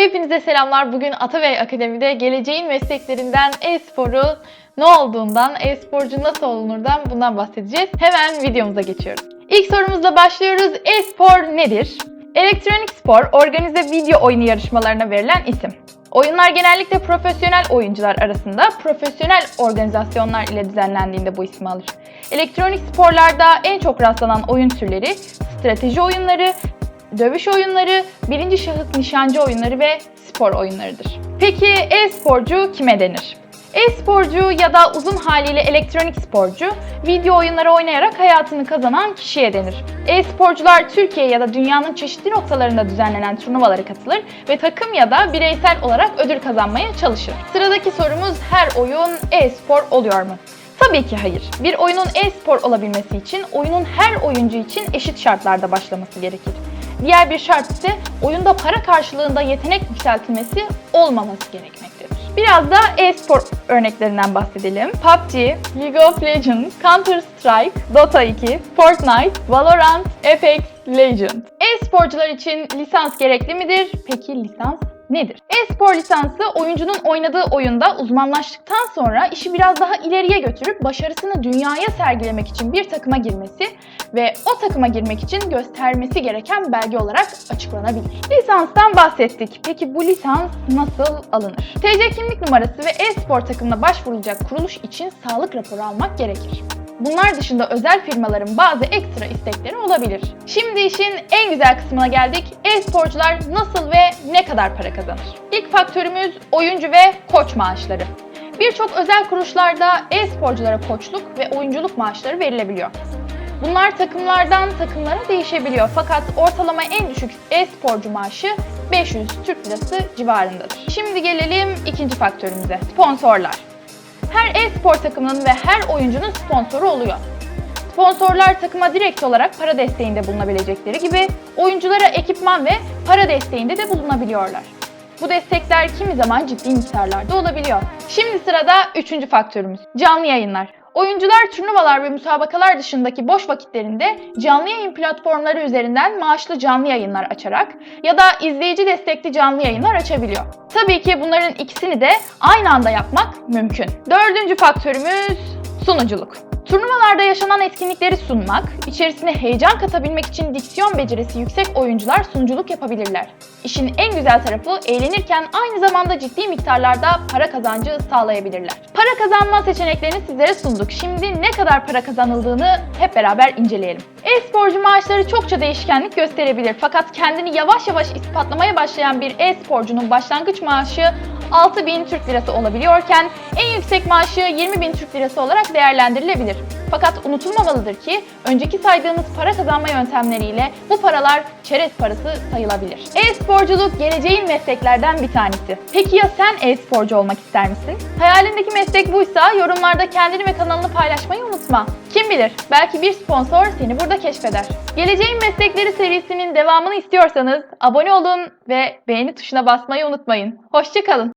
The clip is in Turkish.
Hepinize selamlar. Bugün Atabey Akademi'de geleceğin mesleklerinden e-sporu ne olduğundan, e-sporcu nasıl olunurdan bundan bahsedeceğiz. Hemen videomuza geçiyoruz. İlk sorumuzla başlıyoruz. E-spor nedir? Elektronik spor, organize video oyunu yarışmalarına verilen isim. Oyunlar genellikle profesyonel oyuncular arasında profesyonel organizasyonlar ile düzenlendiğinde bu ismi alır. Elektronik sporlarda en çok rastlanan oyun türleri strateji oyunları, dövüş oyunları, birinci şahıs nişancı oyunları ve spor oyunlarıdır. Peki e-sporcu kime denir? E-sporcu ya da uzun haliyle elektronik sporcu, video oyunları oynayarak hayatını kazanan kişiye denir. E-sporcular Türkiye ya da dünyanın çeşitli noktalarında düzenlenen turnuvalara katılır ve takım ya da bireysel olarak ödül kazanmaya çalışır. Sıradaki sorumuz her oyun e-spor oluyor mu? Tabii ki hayır. Bir oyunun e-spor olabilmesi için oyunun her oyuncu için eşit şartlarda başlaması gerekir. Diğer bir şart ise oyunda para karşılığında yetenek yükseltilmesi olmaması gerekmektedir. Biraz da e-spor örneklerinden bahsedelim. PUBG, League of Legends, Counter-Strike, Dota 2, Fortnite, Valorant, Apex Legends. E-sporcular için lisans gerekli midir? Peki lisans nedir? E-spor lisansı oyuncunun oynadığı oyunda uzmanlaştıktan sonra işi biraz daha ileriye götürüp başarısını dünyaya sergilemek için bir takıma girmesi ve o takıma girmek için göstermesi gereken belge olarak açıklanabilir. Lisanstan bahsettik. Peki bu lisans nasıl alınır? TC kimlik numarası ve e-spor takımına başvurulacak kuruluş için sağlık raporu almak gerekir. Bunlar dışında özel firmaların bazı ekstra istekleri olabilir. Şimdi işin en güzel kısmına geldik. E-sporcular nasıl ve ne kadar para kazanır? İlk faktörümüz oyuncu ve koç maaşları. Birçok özel kuruluşlarda e-sporculara koçluk ve oyunculuk maaşları verilebiliyor. Bunlar takımlardan takımlara değişebiliyor fakat ortalama en düşük e-sporcu maaşı 500 Türk Lirası civarındadır. Şimdi gelelim ikinci faktörümüze. Sponsorlar. Her e-spor takımının ve her oyuncunun sponsoru oluyor. Sponsorlar takıma direkt olarak para desteğinde bulunabilecekleri gibi oyunculara ekipman ve para desteğinde de bulunabiliyorlar. Bu destekler kimi zaman ciddi miktarlarda olabiliyor. Şimdi sırada üçüncü faktörümüz. Canlı yayınlar. Oyuncular turnuvalar ve müsabakalar dışındaki boş vakitlerinde canlı yayın platformları üzerinden maaşlı canlı yayınlar açarak ya da izleyici destekli canlı yayınlar açabiliyor. Tabii ki bunların ikisini de aynı anda yapmak mümkün. Dördüncü faktörümüz sunuculuk. Turnuvalarda yaşanan etkinlikleri sunmak, içerisine heyecan katabilmek için diksiyon becerisi yüksek oyuncular sunuculuk yapabilirler. İşin en güzel tarafı eğlenirken aynı zamanda ciddi miktarlarda para kazancı sağlayabilirler. Para kazanma seçeneklerini sizlere sunduk. Şimdi ne kadar para kazanıldığını hep beraber inceleyelim. E-sporcu maaşları çokça değişkenlik gösterebilir fakat kendini yavaş yavaş ispatlamaya başlayan bir e-sporcunun başlangıç maaşı 6000 Türk Lirası olabiliyorken en yüksek maaşı 20.000 Türk Lirası olarak değerlendirilebilir. Fakat unutulmamalıdır ki önceki saydığımız para kazanma yöntemleriyle bu paralar çerez parası sayılabilir. E-sporculuk geleceğin mesleklerden bir tanesi. Peki ya sen e-sporcu olmak ister misin? Hayalindeki meslek buysa yorumlarda kendini ve kanalını paylaşmayı unutma. Kim bilir belki bir sponsor seni burada keşfeder. Geleceğin Meslekleri serisinin devamını istiyorsanız abone olun ve beğeni tuşuna basmayı unutmayın. Hoşçakalın.